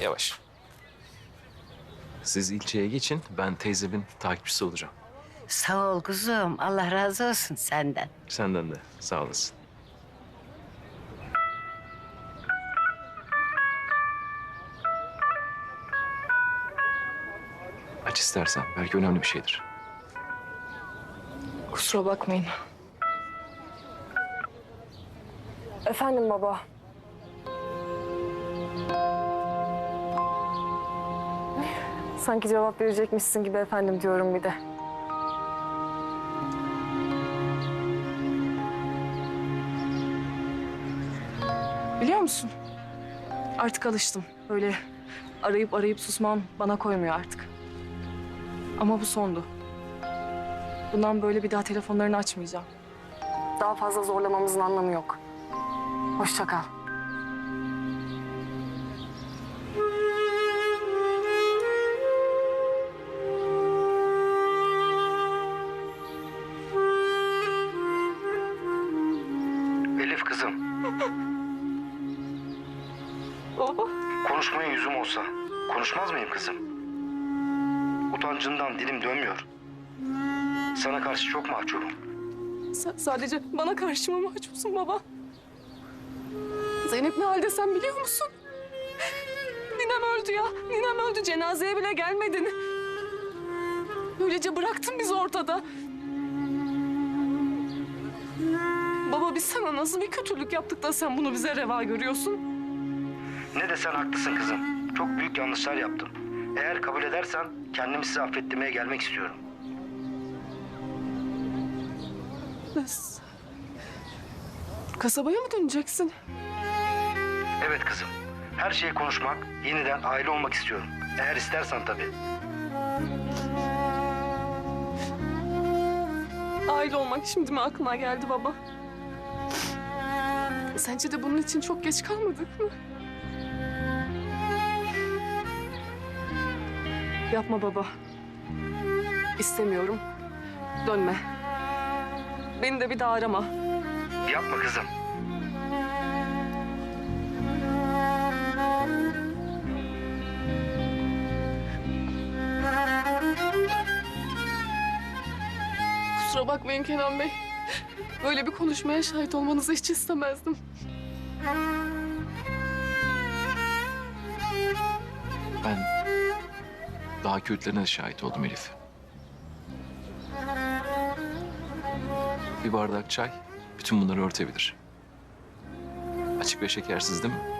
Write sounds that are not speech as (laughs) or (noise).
Yavaş. Siz ilçeye geçin. Ben teyzemin takipçisi olacağım. Sağ ol kuzum. Allah razı olsun senden. Senden de sağ olasın. Aç istersen. Belki önemli bir şeydir. Kusura bakmayın. Efendim baba. Sanki cevap verecekmişsin gibi efendim diyorum bir de. Biliyor musun? Artık alıştım. Böyle arayıp arayıp susman bana koymuyor artık. Ama bu sondu. Bundan böyle bir daha telefonlarını açmayacağım. Daha fazla zorlamamızın anlamı yok. Hoşça kal. Kızım, Baba. (laughs) konuşmaya yüzüm olsa konuşmaz mıyım kızım? Utancından dilim dönmüyor. Sana karşı çok mahcubum. Sen sadece bana karşı mı mahcupsun baba? Zeynep ne halde sen biliyor musun? Ninem öldü ya. Ninem öldü. Cenazeye bile gelmedin. Böylece bıraktın bizi ortada. Biz sana nasıl bir kötülük yaptık da sen bunu bize reva görüyorsun? Ne desen haklısın kızım. Çok büyük yanlışlar yaptım. Eğer kabul edersen kendimi size affettirmeye gelmek istiyorum. Nasıl? Kasabaya mı döneceksin? Evet kızım. Her şeyi konuşmak, yeniden aile olmak istiyorum. Eğer istersen tabii. Aile olmak şimdi mi aklına geldi baba? Sence de bunun için çok geç kalmadık mı? Yapma baba. İstemiyorum. Dönme. Beni de bir daha arama. Yapma kızım. Kusura bakmayın Kenan Bey. Böyle bir konuşmaya şahit olmanızı hiç istemezdim. Ben daha kötülerine de şahit oldum Elif. Bir bardak çay bütün bunları örtebilir. Açık ve şekersiz değil mi?